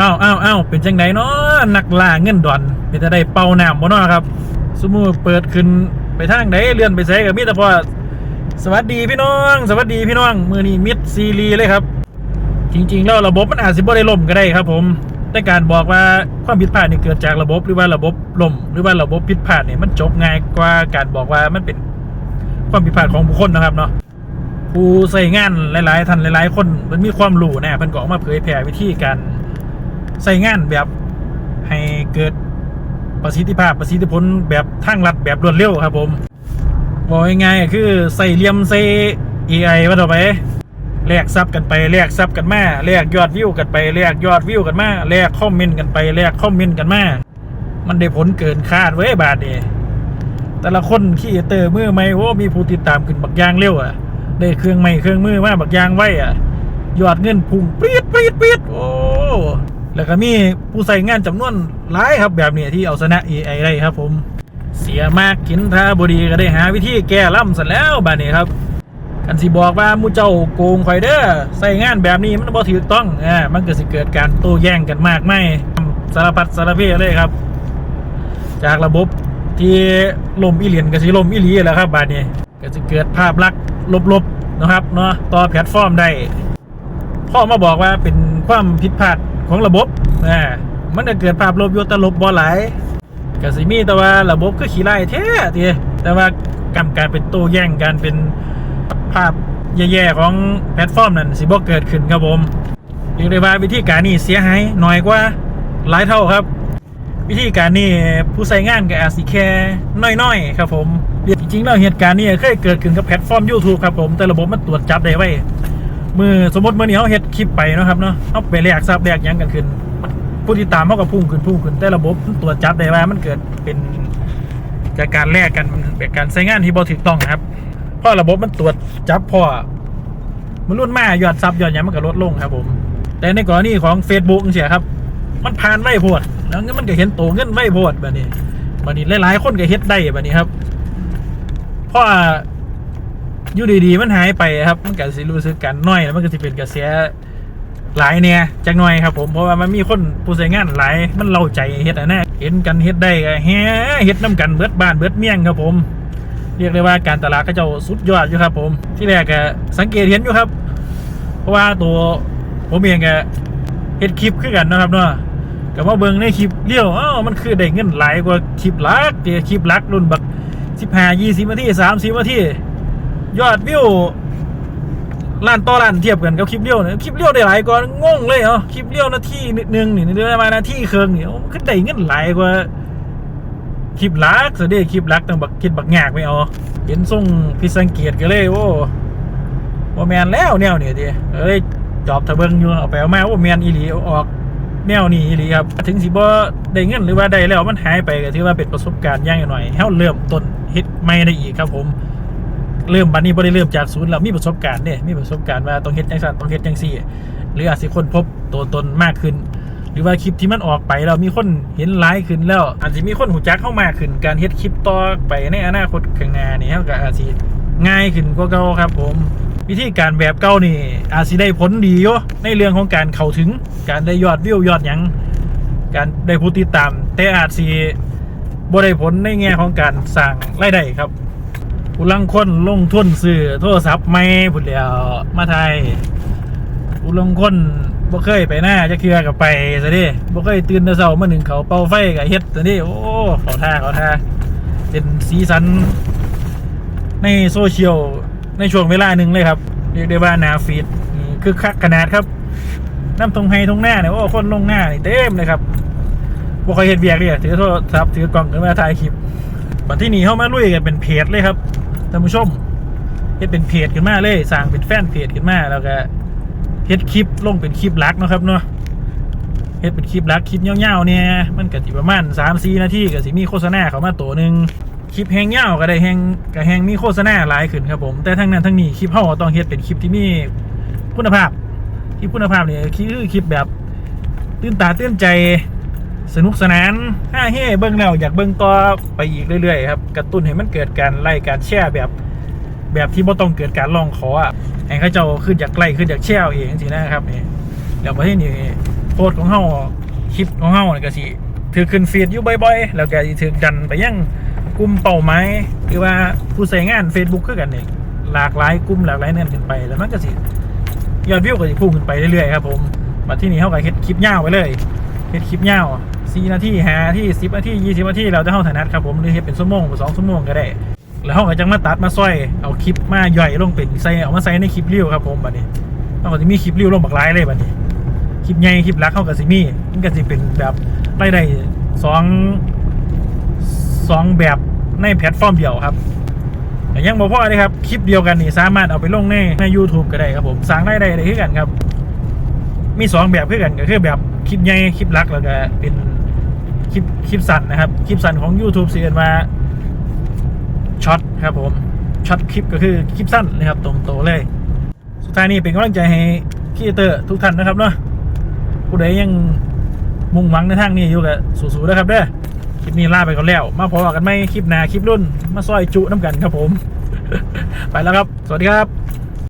อ้าวอ้าวอ้าวเป็นจังไดเนาะนักล่าเงินดอนเป็นจะได้เป่าน้ำบ่เนาะครับสมมติเปิดขึ้นไปทางไหนเลื่อนไปไสกับมีแต่พอสวัสดีพี่น้อง สวัสดีพี่น้องมือนี้มิดซีรีเลยครับ จริงๆแล้วระบบมันอาจสิบ่ได้ล่มก็ได้ครับ ผมแต่การบอกว่าความผิดพลาดนี่เกิดจากระบบหรือว่าระบบล่มหรือว่าระบบผิดพลาดเนี่ยมันจบง่ายกว่าการบอกว่ามันเป็นความผิดพลาดของบุคคลนะครับเนาะผู้ใส่งานหลายๆท่านหลาย ๆ คนมันมีความรู้แน่เพิ่นก็ออกมาเผยแพร่วิธีการ ใส่งานแบบให้เกิดประสิทธิภาพประสิทธิผลแบบทางลัดแบบรวดเร็วครับผมบอกง่ายๆคือใส่เหลี่ยมใส่ AI ว่าต่อไปแลกซับกันไปแลกซับกันมาแลกยอดวิวกันไปแลกยอดวิวกันมาแลกคอมเมนต์กันไปแลกคอมเมนต์กันมา มันได้ผลเกินคาดเว้ยบาดนี้แต่ละคนขี้เตอร์มือไม่โอ้มีผู้ติดตามขึ้นบักยางเร็วอะได้เครื่องใหม่เครื่องมือมาบักยางไว้อะยอดเงินพุ่งปรีดปรีดปรีดโอ้ แล้วก็มีผู้ใส่งานจำนวนหลายครับแบบนี้ที่เอาชนะ AI ได้ครับผม เสียมากกินท่าบดีก็ได้หาวิธีแก้ล่ำเสร็จแล้วบาดนี้ครับกันสิบอกว่ามูเจ้าโกงข่อยเด้อใส่งานแบบนี้มันบ่ถูกต้องอ่ามันก็สิเกิดการโต้แย้งกันมากไม่สารพัดสารเพเลยครับ จากระบบที่ลมอีเหรียญกับสีลมอีหลีแล้วครับบาดนี้ก็จะเกิดภาพลักษณ์ลบๆนะครับเนาะต่อแพลตฟอร์มได้พ่อมาบอกว่าเป็นความผิดพลาด ของระบบอ่ามันจะเกิดภาพลบยู่แต่ลบบ่หลายก็สิมีแต่ว่าระบบก็ขี้ไล่แท้ทีแต่ว่ากำการเป็นโต้แย่งการเป็นภาพแย่ๆของแพลตฟอร์มนั้นสิบ่เกิดขึ้นครับผมเรียกได้ว่าวิธีการนี้เสียหายน้อยกว่าหลายเท่าครับ วิธีการนี้ผู้ใช้งานกับอาจสิแค่น้อยๆ ครับผมจริงๆแล้วเหตุการณ์นี้เคยเกิดขึ้นกับแพลตฟอร์ม YouTube ครับผมแต่ระบบมันตรวจจับได้ไว้ มือสมมติเมื่อนี้เขาเฮ็ดคลิปไปนะครับเนาะเขาไปแลกทรัพย์แลกยังกันขึ้นผู้ที่ตามเขาก็พุ่งขึ้นพุ่งขึ้นแต่ระบบมันตรวจจับได้ว่ามันเกิดเป็นจากการแลกกันมันเป็นการใช้งานที่บ่ถูกต้องนะครับเพราะระบบมันตรวจจับพอมันรุ่นมายอดซับยอดหยังมันก็ลดลงครับผม แต่ในกรณีของ Facebook เสียครับ มันผ่านไว้โพดแล้วมันก็เห็นโตเงินไว้โพดแบบนี้แบบนี้หลายๆคนก็เฮ็ดได้แบบนี้ครับเพราะ อยู่ดีๆมันหายไปครับ มันก็สิรู้สึกกันน้อยแล้วมันก็สิเป็นกระแสหลายเนี่ยจักหน่อยครับผมเพราะว่ามันมีคนผู้ใช้งานหลายมันเล่าใจเฮ็ดอะนะเห็นกันเฮ็ดได้ก็แฮเฮ็ดน้กันเบิดบ้านเบิดเมี่ยงครับผม เรียกได้ว่าการตลาดก็เจ้าสุดยอดอยู่ครับ ผมที่แรกก็สังเกตเห็นอยู่ครับ เพราะว่าตัวผมเองก็เฮ็ดคลิปคือกันนะครับเนาะก็มาเบิ่งในคลิปเลี้ยวอ้าวมันคือได้เงินหลายกว่าคลิปลักเดียคลิปลักรุ่นบัก15 20นาที30นาที ยอดวิวล้านต่อล้านเทียบกันกับคลิปเลี้ยวเนี่ยคลิปเลี้ยวได้หลายกว่างงเลยเนาะคลิปเลี้ยวนาทีหนึงนี่เดือนมานาทีเครึ่งนี่โอ้มันได้เงินหลายกว่าคลิปลักเสยด็คลิปลักต้องบักคิดบักงากไม่เอาเห็นส่งพิสังเกตกันเลยโอ้ว่าแมนแล้วแนวเนี่ยดิเอ้ยจอบทะเบิงอยู่เอาไปเอามาว่าแมนอีหลีออกแนวนี้อีหลีครับถึงสิบ่ได้เงินหรือว่าได้แล้วมันหายไปก็ถือว่าเป็นประสบการณ์ย่างหน่อยเฮาเริ่มต้นฮ็ดไม่ได้อีกครับผม เริ่มบัดนี้บ่ได้เริ่มจากศูนย์แล้วมีประสบการณ์เนี่ยมีประสบการณ์ว่าต้องเฮ็ดจังซั่นต้องเฮ็ดจังซี่ หรืออาจสิคนพบตัวตนมากขึ้น หรือว่าคลิปที่มันออกไปเรามีคนเห็นไลค์ขึ้นแล้ว อาจจะมีคนหูจักเข้ามาขึ้น การเฮ็ดคลิปต่อไปในอนาคตข้างหน้านี่ครับก็อาจจะง่ายขึ้นกว่าเก่าครับ ผม วิธีการแบบเก่านี่ อาจจะได้ผลดีอยู่ในเรื่องของการเข้าถึงการได้ยอดวิวยอดหยังการได้ผู้ติดตาม แต่อาจสิบ่ได้ผลในแง่ของการสร้างรายได้ครับ ผู้ลังคนลงทุนซื้อโทรศัพท์ใหม่พุ่นแล้วมาไทยผู้ลงคนบ่เคยไปหน้าจะเคลือกับไปซะดิบ่เคยตื่นแต่เช้ามาหนึ่งเขาเป่าไฟกับเฮ็ดซะดิโอ้เขาท่าเขาท่าเป็นสีสัน ในโซเชียลในช่วงเวลาหนึ่งเลยครับเรียกได้ว่าหนาฟีดคือคักขนาดครับน้ำทงไฮทงหน้าเนี่ยโอ้คนลงหน้านี่เต็มเลยครับบ่เคยเห็นเบียกเลยถือโทรศัพท์ถือกล่องขึ้นมาถ่ายคลิปบัดที่นี่เข้ามาลุยกันเป็นเพจเลยครับ ท่านผู้ชมเฮ็ดเป็นเพจขึ้นมาเลยสร้างเป็นแฟนเพจขึ้นมาแล้วก็เฮ็ดคลิปลงเป็นคลิปลักนะครับเนาะเฮ็ดเป็นคลิปลักคลิปยาวๆเนี่ยมันก็สิประมาณ3 4นาทีก็สิมีโฆษณาเข้ามาตัวหนึงคลิปแฮงยาวก็ได้แฮงก็แฮงมีโฆษณาหลายขึ้นครับผมแต่ทั้งนั้นทั้งนี้คลิปเฮาต้องเฮ็ดเป็นคลิปที่มีคุณภาพคลิปคุณภาพเนี่คือคลิปแบบตื่นตาตื่นใจ สนุกสนานฮ่าเฮ่เบิ่งแล้วอยากเบิ่งต่อไปอีกเรื่อยๆครับกระตุ้นให้มันเกิดการไล่การแชร์แบบแบบที่บ่ต้องเกิดการลองขออะให้เขาเจ้าขึ้นจากไกลขึ้นจากแช่เองสินะครับนี่เดี๋ยวมาที่นี่โพสของเฮาคลิปของเฮานี่ก็สิถือขึ้นฟีดอยู่บ่อยๆ แล้วก็สิถือดันไปยังกลุ่มเป้าหมายหรือว่าผู้ใช้งาน Facebook คือกันนี่หลากหลายกลุ่มหลากหลายเนื่อนขึ้นไปแล้วมันก็สิยอดวิวก็สิพุ่งขึ้นไปเรื่อยๆครับผมมาที่นี่เฮาก็เฮ็ดคลิปยาวไปเลยเฮ็ดคลิปยาว 4นาที5นาที10นาที20นาทีเราจะเฮาถนัดครับผมหรือเฮ็ดเป็นชั่วโมง2ชั่วโมงก็ได้ แล้วเฮาก็จังมาตัดมาซอยเอาคลิปมาย่อยลงเป็นใส่เอามาใส่ในคลิปรีวครับผมบัดนี้เฮาก็สิมีคลิปรีวลงบักหลายเลยบัดนี้คลิปใหญ่คลิปรักเขากับซิมี่มันก็จะเป็นแบบรายได้สองสองแบบในแพลตฟอร์มเดียวครับแต่ยังบอกพ่อเลยครับ คลิปเดียวกันนี่สามารถเอาไปลงในใน YouTube ก็ได้ครับผมสร้างรายได้ได้คือกันครับ มีสองแบบคือกันก็คือแบบคลิปใหญ่คลิปรักแล้วก็เป็น คลิปคลิปสั้นนะครับ คลิปสั้นของ YouTube เรียนว่าช็อตครับผมช็อตคลิปก็คือคลิปสั้นนะครับตรงโตเลย สุดท้ายนี้เป็นกำลังใจให้คีเอเตอร์ทุกท่านนะครับเนาะผู้ใดยังมุ่งหวังในทางนี้อยู่กับสู้ๆนะครับเด้อคลิปนี้ลาไปก่อนแล้ว มาพอกันไหมคลิปหน้าคลิปรุ่น มาซอยจุน้ำกันครับผม ไปแล้วครับ สวัสดีครับ